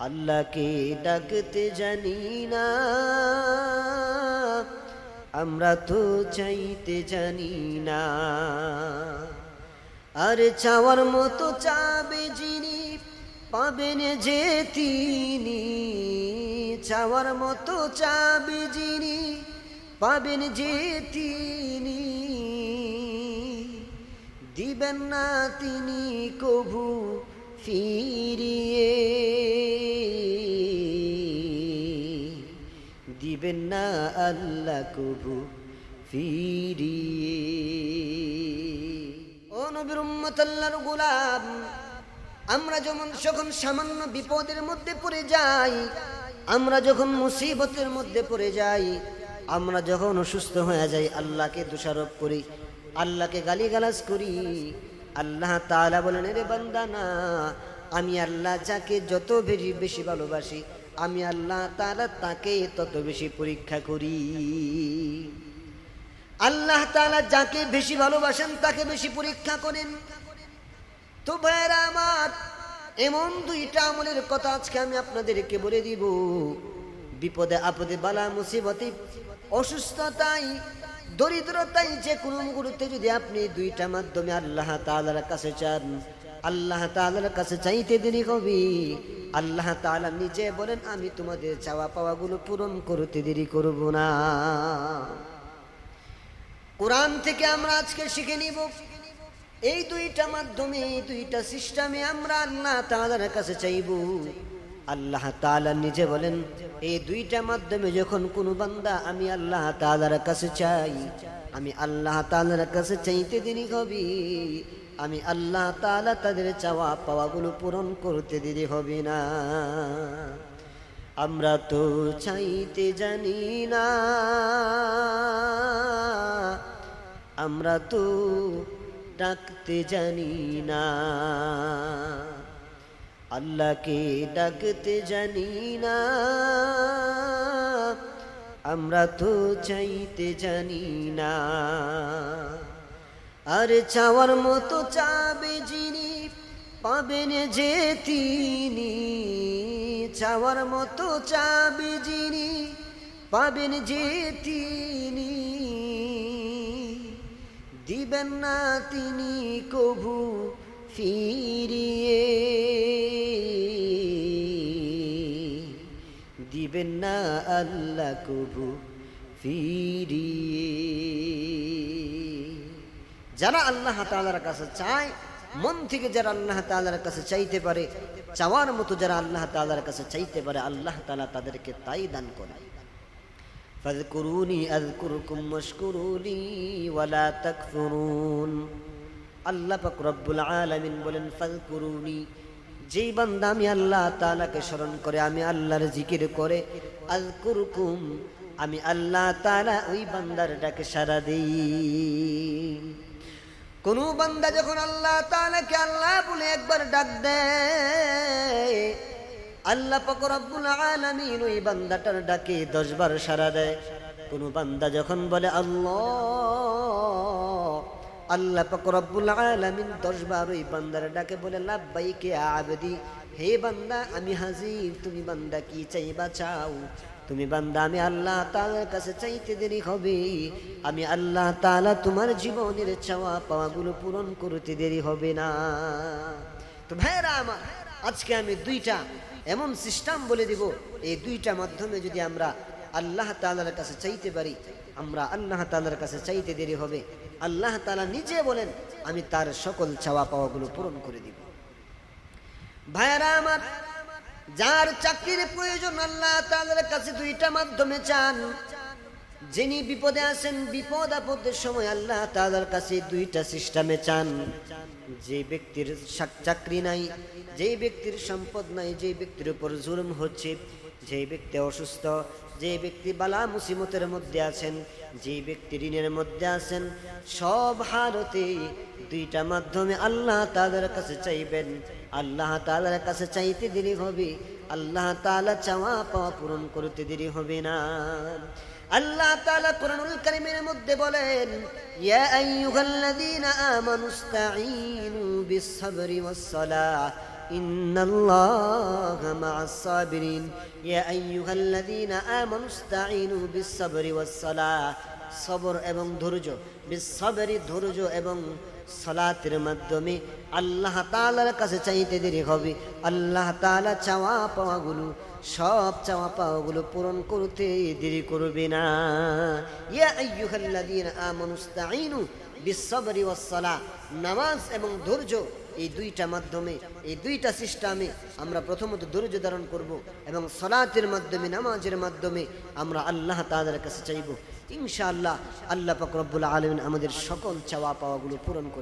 আল্লাহকে ডাকতে জানি না। আমরা তো চাইতে জানি না। আর চাওয়ার মতো চাবে যিনি, পাবেন যে তিনি। চাওয়ার মতো চাবে যিনি, পাবেন যে তিনি। দিবেন না তিনি কভু ফিরিয়ে দিবেন না আল্লাহ কবু ফিরিয়ে। ও গোলাম, আমরা যেমন যখন সামান্য বিপদের মধ্যে পড়ে যাই, আমরা যখন মুসিবতের মধ্যে পড়ে যাই, আমরা যখন অসুস্থ হয়ে যাই, আল্লাহকে দোষারোপ করি, আল্লাহকে গালিগালাজ করি আল্লাহ তালা বলেন রে বান্দা, না, আমি আল্লাহ যাকে যত বেশি বেশি ভালোবাসি, আমি আল্লাহ তালা তাকে তত বেশি পরীক্ষা করি। আল্লাহ তালা যাকে বেশি ভালোবাসেন, তাকে বেশি পরীক্ষা করেন। তো ভাইরা আমার, এমন দুইটা আমলের কথা আজকে আমি আপনাদেরকে বলে দিব। বিপদে আপদে বালা মুসিবতে অসুস্থতাই দরিদ্রতাই যে কোনো মুহূর্তে যদি আপনি দুইটা মাধ্যমে আল্লাহ তাআলার কাছে চান, আল্লাহ তাআলার কাছে চাইতে দেরি কবি আল্লাহ তাআলা নিজে বলেন, আমি তোমাদের চাওয়া পাওয়াগুলো পূরণ করতে দেরি করব না। কোরআন থেকে আমরা আজকে শিখে নিব, এই দুইটা মাধ্যমে এই দুইটা সিস্টেমে আমরা আল্লাহ তাআলার কাছে চাইব। আল্লাহ তাআলা নিজে বলেন, এই দুইটা মাধ্যমে যখন কোনো বান্দা আমি আল্লাহ তাআলার কাছে চাই, আমি আল্লাহ তাআলার কাছে চাইতে দেরি হবে, আমি আল্লাহ তাআলা তাদের চাওয়া পাওয়াগুলো পূরণ করতে দেরি হবে না। আমরা তো চাইতে জানি না, আমরা তো ডাকতে জানি না। আল্লাহকে ডাকতে জানি না। আমরা তো চাইতে জানি না। আর চাওয়ার মতো চাবে যিনি, পাবেন যে তিনি। চাওয়ার মতো চাবে যিনি, পাবেন যে তিনি। দিবেন না তিনি কভু ফিরিয়ে দিবেন না আল্লাহ কভু ফিরিয়ে। যারা আল্লাহ তালার কাছে চায়, মন থেকে যারা আল্লাহ তাআলার কাছে চাইতে পারে, চাওয়ার মতো যারা আল্লাহ তালার কাছে চাইতে পারে, আল্লাহ তাআলা তাদেরকে তাই দান করে ফাযকুরুনি আযকুরকুম ওয়াশকুরুনি ওয়ালা তাকফুরুন। আল্লাহ পাক রব্বুল আলামিন বলেন, ফাযকুরুনি। যেই বান্দা আমি আল্লাহ তাআলাকে স্মরণ করে, আমি আল্লাহর জিকির করে, আযকুরকুম। আমি আল্লাহ তাআলা ওই বান্দার ডাকে সাড়া দেই। কোন বান্দা যখন আল্লাহ তাআলাকে আল্লাহ বলে একবার ডাক দেয়, আল্লাহ পাক রব্বুল আলামিন ওই বান্দাটার ডাকে দশ বার সাড়া দেয়। কোন বান্দা যখন বলে, আল্লাহ আল্লাহ রব্বুল আলামিন দশ বার ওই বান্দার ডাকে বলে, লাব্বাইকে আবদি, হে বান্দা, আমি হাজির। তুমি বান্দা কি চাইবা চাও? তুমি বান্দা, আমি আল্লাহ তাআলার কাছে চাইতে দেরি হবে। আমি আল্লাহ তাআলা তোমার জীবনের চাওয়া পাওয়াগুলো পূরণ করতে দেরি হবে না। তো ভাইরা আমার, আজকে আমি দুইটা এমন সিস্টেম বলে দিব। এই দুইটা মাধ্যমে যদি আমরা আল্লাহ তালার কাছে চাইতে পারি, আমরা আল্লাহ তালার কাছে চাইতে দেরি হবে। আল্লাহ তালা নিজে বলেন, আমি তার সকল চাওয়া পাওয়াগুলো পূরণ করে দিব। ভাইয়ারা আমার, যার চাকরির প্রয়োজন, আল্লাহ তালার কাছে দুইটা মাধ্যমে চান। যিনি বিপদে আছেন, বিপদ আপদের সময় আল্লাহ তাদের কাছে দুইটা সিস্টেমে চান। যে ব্যক্তির চাকরি নাই, যে ব্যক্তির সম্পদ নাই, যে ব্যক্তির উপর জুলুম হচ্ছে, যে ব্যক্তি অসুস্থ, যে ব্যক্তি বালা মুসিমতের মধ্যে আছেন, যে ব্যক্তি ঋণের মধ্যে আছেন, সব হারতে দুইটা মাধ্যমে আল্লাহ তাদের কাছে চাইবেন। আল্লাহ তাদের কাছে চাইতে দেরি হবে আল্লাহ তাআলা চাওয়া পাওয়া পূরণ করতে দেরি হবে না আল্লাহ তাআলা কোরআনুল কারীমের মধ্যে বলেন ইয়া আইয়ুহাল্লাযীনা আমানু ইসতাঈনু বিস-সাবরি ওয়াস-সালাহ إن الله مع الصابرين يا أيها الذين آمنوا استعينوا بالصبر والصلاة সবর এবং ধৈর্য বিশ্বরের ধৈর্য এবং সলাতের মাধ্যমে আল্লাহ তাআলার কাছে চাইতে দেরি হবে। আল্লাহ তালা চাওয়া পাওয়াগুলো, সব চাওয়া পাওয়াগুলো পূরণ করতে দেরি করবে না। বিশ্বরি ওয়াসসালাহ নামাজ এবং ধৈর্য এই দুইটা মাধ্যমে, এই দুইটা সিস্টেমে আমরা প্রথমত ধৈর্য ধারণ করব এবং সলাতের মাধ্যমে, নামাজের মাধ্যমে আমরা আল্লাহ তাদের কাছে চাইব। ইনশাআল্লাহ আল্লাহ পাক রব্বুল আলমিন আমাদের সকল চাওয়া পাওয়াগুলো পূরণ করে